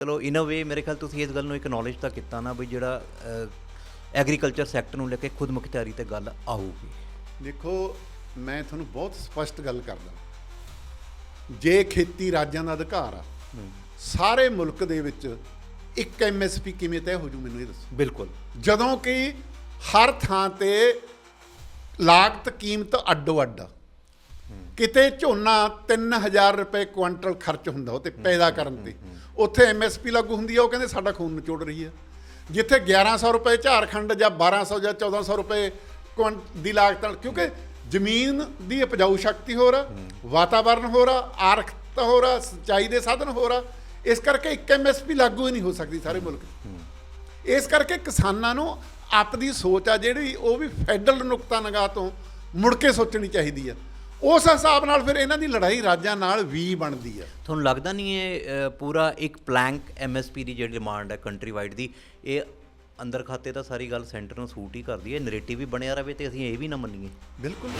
ਚਲੋ ਇਨ ਅ ਵੇ ਮੇਰੇ ਖਿਆਲ ਤੁਸੀਂ ਇਸ ਗੱਲ ਨੂੰ ਐਕਨੋਲਜ ਤਾਂ ਕੀਤਾ ਨਾ ਵੀ ਜਿਹੜਾ ਐਗਰੀਕਲਚਰ ਸੈਕਟਰ ਨੂੰ ਲੈ ਕੇ ਖੁਦ ਮੁਖਤਿਆਰੀ ਤੇ ਗੱਲ ਆਊਗੀ। ਦੇਖੋ ਮੈਂ ਤੁਹਾਨੂੰ ਬਹੁਤ ਸਪਸ਼ਟ ਗੱਲ ਕਰਦਾ। ਜੇ ਖੇਤੀ ਰਾਜਾਂ ਦਾ ਅਧਿਕਾਰ ਆ ਸਾਰੇ ਮੁਲਕ ਦੇ ਵਿੱਚ ਇੱਕ ਐਮਐਸਪੀ ਕਿਵੇਂ ਤੈਅ ਹੋ ਜੂ ਮੈਨੂੰ ਇਹ ਦੱਸੋ। ਬਿਲਕੁਲ। ਜਦੋਂ ਕਿ ਹਰ ਥਾਂ ਤੇ ਲਾਗਤ ਕੀਮਤ ਅੱਡੋ ਅੱਡ ਕਿਤੇ ਝੋਨਾ 3000 ਰੁਪਏ ਕੁਇੰਟਲ ਖਰਚ ਹੁੰਦਾ ਉਹ ਤੇ ਪੈਦਾ ਕਰਨ ਤੇ। ਉੱਥੇ ਐਮਐਸਪੀ ਲਾਗੂ ਹੁੰਦੀ ਆ, ਉਹ ਕਹਿੰਦੇ ਸਾਡਾ ਖੂਨ ਨਿਚੋੜ ਰਹੀ ਆ। ਜਿੱਥੇ 1100 ਰੁਪਏ ਝਾਰਖੰਡ ਜਾਂ 1200 ਜਾਂ 1400 ਰੁਪਏ ਕੁਇੰ- ਦੀ ਲਾਗਤ ਨਾਲ, ਕਿਉਂਕਿ ਜ਼ਮੀਨ ਦੀ ਉਪਜਾਊ ਸ਼ਕਤੀ ਹੋਰ ਆ ਵਾਤਾਵਰਣ ਹੋਰ ਆ ਆਰਖਤ ਹੋਰ ਆ, ਸਿੰਚਾਈ ਦੇ ਸਾਧਨ ਹੋਰ ਆ, ਇਸ ਕਰਕੇ ਇੱਕ ਐਮਐਸਪੀ ਲਾਗੂ ਹੀ ਨਹੀਂ ਹੋ ਸਕਦੀ ਸਾਰੇ ਮੁਲਕ ਇਸ ਕਰਕੇ ਕਿਸਾਨਾਂ ਨੂੰ ਆਪਦੀ ਸੋਚ ਆ ਜਿਹੜੀ, ਉਹ ਵੀ ਫੈਡਰਲ ਨੁਕਤਾ ਨਿਗਾਹ ਤੋਂ ਮੁੜ ਕੇ ਸੋਚਣੀ ਚਾਹੀਦੀ ਆ। ਉਸ ਹਿਸਾਬ ਨਾਲ ਫਿਰ ਇਹਨਾਂ ਦੀ ਲੜਾਈ ਰਾਜਾਂ ਨਾਲ ਵੀ ਬਣਦੀ ਆ ਤੁਹਾਨੂੰ ਲੱਗਦਾ ਨਹੀਂ ਇਹ ਪੂਰਾ ਇੱਕ ਪਲੈਂਕ ਐਮਐਸਪੀ ਦੀ ਜਿਹੜੀ ਡਿਮਾਂਡ ਹੈ ਕੰਟਰੀ ਵਾਈਡ ਦੀ ਇਹ ਅੰਦਰ ਖਾਤੇ ਤਾਂ ਸਾਰੀ ਗੱਲ ਸੈਂਟਰ ਨੂੰ ਸੂਟ ਹੀ ਕਰਦੀ ਹੈ ਨੈਰੇਟਿਵ ਵੀ ਬਣਿਆ ਰਵੇ ਤੇ ਅਸੀਂ ਇਹ ਵੀ ਨਾ ਮੰਨੀਏ। ਬਿਲਕੁਲ।